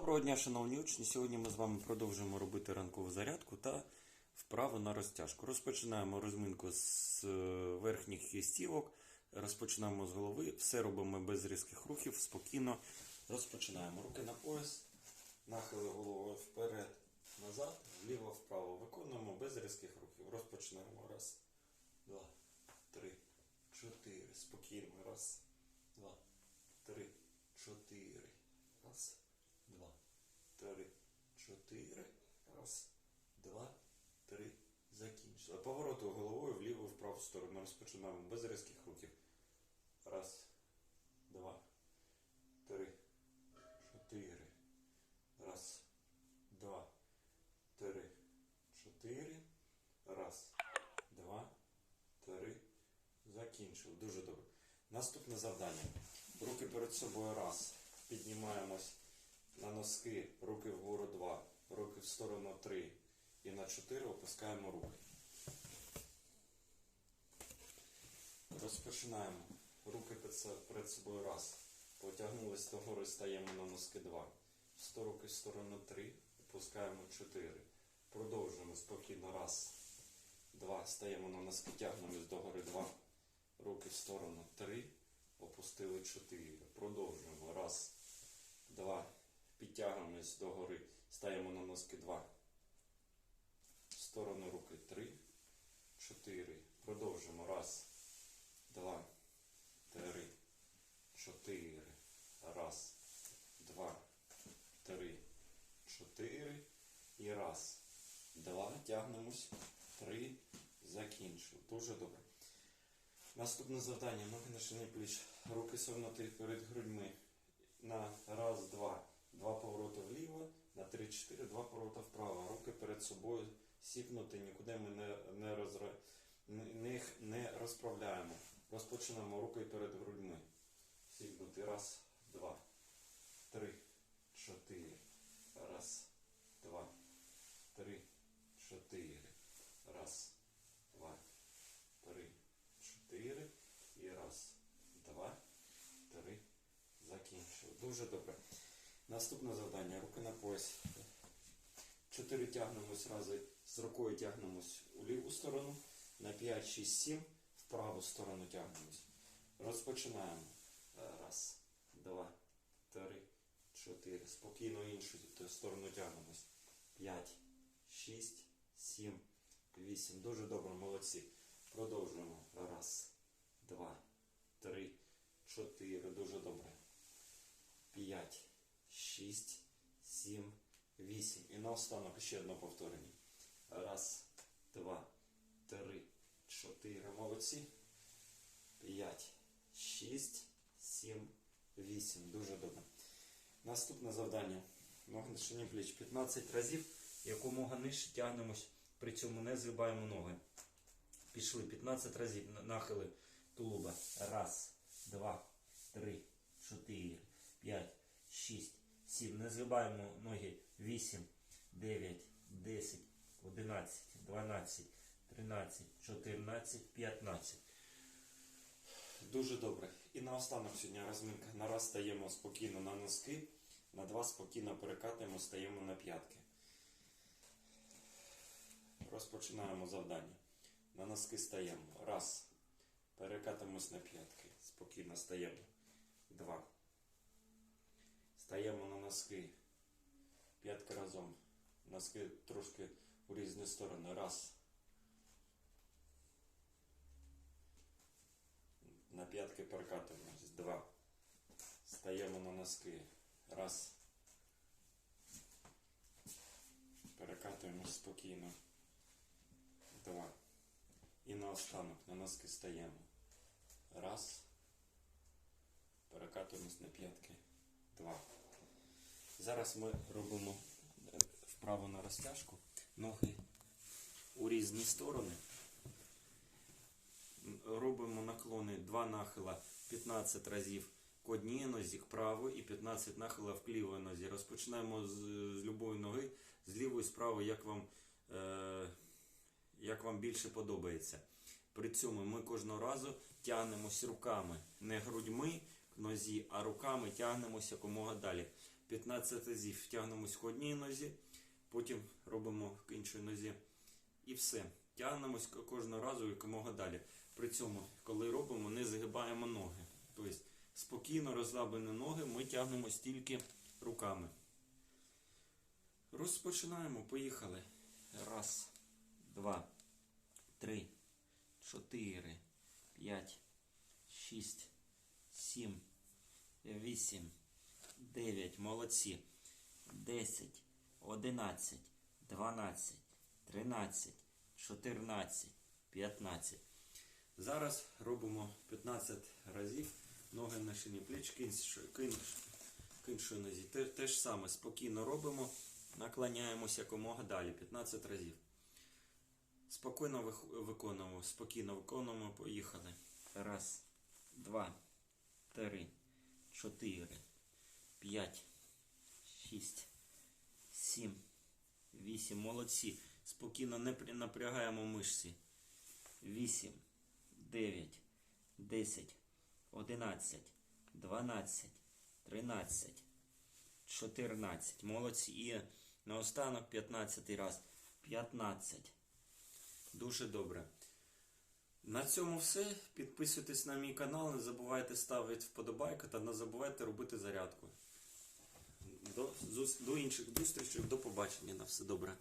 Доброго дня, шановні учні. Сьогодні ми з вами продовжуємо робити ранкову зарядку та вправи на розтяжку. Розпочинаємо розминку з е, верхніх кістівок, розпочинаємо з голови, все робимо без різких рухів, спокійно розпочинаємо. Руки на пояс, нахили головою вперед, назад, вліво, вправо. Виконуємо без різких рухів. Розпочинаємо. Раз, два, три, чотири. Спокійно. Раз, два, три, чотири. Раз, три, чотири. Раз, два, три. Закінчили. Повороту головою вліво в праву сторону. Розпочинаємо без різких рухів. Раз, два, три, чотири. Раз, два, три, чотири. Раз, два, три. Закінчили. Дуже добре. Наступне завдання. Руки перед собою раз. Піднімаємось на носки, руки вгору два, руки в сторону три. І на чотири опускаємо руки. Розпочинаємо. Руки перед собою раз. Потягнулись догори, стаємо на носки два. Сто руки в сторону три. Опускаємо чотири. Продовжуємо спокійно. Раз. Два. Стаємо на носки, тягнемось догори два. Руки в сторону три. Опустили чотири. Продовжуємо. Раз. Два. Підтягуємось догори. Стаємо на носки два. В сторону руки три. Чотири. Продовжуємо. Раз. Два. Три. Чотири. Раз. Два. Три. Чотири. І раз. Два. Тягнемось. Три. Закінчили. Дуже добре. Наступне завдання. Ноги на шині пліч. Руки согнуті перед грудьми. На раз, два. Два повороти вліво. На три, чотири. Два повороти вправо. Руки перед собою сіпнуті. Нікуди ми не, не, розра... не, не розправляємо. Розпочинаємо руки перед грудьми. Сіпнути. Раз, два, три, чотири. Раз, два, три, чотири. Раз, два, три, чотири. І раз, два, три. Закінчили. Дуже добре. Наступне завдання. Руки на пояс. Чотири тягнемось рази з рукою тягнемось у ліву сторону. На 5, 6, 7 в праву сторону тягнемось. Розпочинаємо. Раз, два, три, чотири. Спокійно іншу сторону тягнемось. 5, 6, 7, 8. Дуже добре, молодці. Продовжуємо. Раз, два, три, чотири. Дуже добре. 5, 6, 7, 8. І наостанок ще одне повторення. Раз, два, три, чотири. Молодці. 5, 6, 7, 8. Дуже добре. Наступне завдання. Ноги на пліч. 15 разів. Якомога нижче тягнемось. При цьому не згибаємо ноги. Пішли 15 разів. Нахили тулуба. Раз, два, три, чотири, п'ять, шість, сім. Згибаємо ноги. Вісім, дев'ять, десять, одинадцять, дванадцять, тринадцять, чотирнадцять, п'ятнадцять. Дуже добре. І наостанок сьогодні розминка. На раз стаємо спокійно на носки, на два спокійно перекатуємо, стаємо на п'ятки. Розпочинаємо завдання. На носки стаємо. Раз. Перекатимось на п'ятки. Спокійно стаємо. Два. Стаємо на носки. П'ятки разом. Носки трошки у різні сторони. Раз. На п'ятки перекатуємось. Два. Стаємо на носки. Раз. Перекатуємось спокійно. Два. І наостанок на носки стаємо. Раз. Перекатуємось на п'ятки. Два. Зараз ми робимо е, вправо на розтяжку. Ноги у різні сторони. Робимо наклони, два нахила 15 разів к одній нозі, к правої і 15 нахилів к лівій нозі. Розпочинаємо з, з любої ноги, з лівої, з правої, як вам, е, як вам більше подобається. При цьому ми кожного разу тягнемось руками, не грудьми к нозі, а руками тягнемося якомога далі. 15 разів тягнемось к одній нозі, потім робимо к іншій нозі. І все. Тягнемось кожного разу якомога далі. При цьому, коли робимо, не загибаємо ноги. Тобто спокійно розслаблені ноги ми тягнемо тільки руками. Розпочинаємо. Поїхали. Раз, два, три, чотири, п'ять, шість, сім, вісім, дев'ять. Молодці. Десять, одинадцять, дванадцять, тринадцять, чотирнадцять, п'ятнадцять. Зараз робимо 15 разів ноги на шині плеч, к іншої- к іншої- к іншої нозі. Те, те ж саме спокійно робимо, наклоняємося якомога далі 15 разів. Спокійно виконуємо, спокійно виконуємо, поїхали. Раз, два, три, чотири, п'ять, шість, сім, вісім. Молодці. Спокійно не напрягаємо мишці. Вісім, дев'ять, десять, одинадцять, дванадцять, тринадцять, чотирнадцять. Молодці. І наостанок 15 раз. 15. Дуже добре. На цьому все. Підписуйтесь на мій канал, не забувайте ставити вподобайку та не забувайте робити зарядку. До, до інших зустрічей, до побачення. На все добре.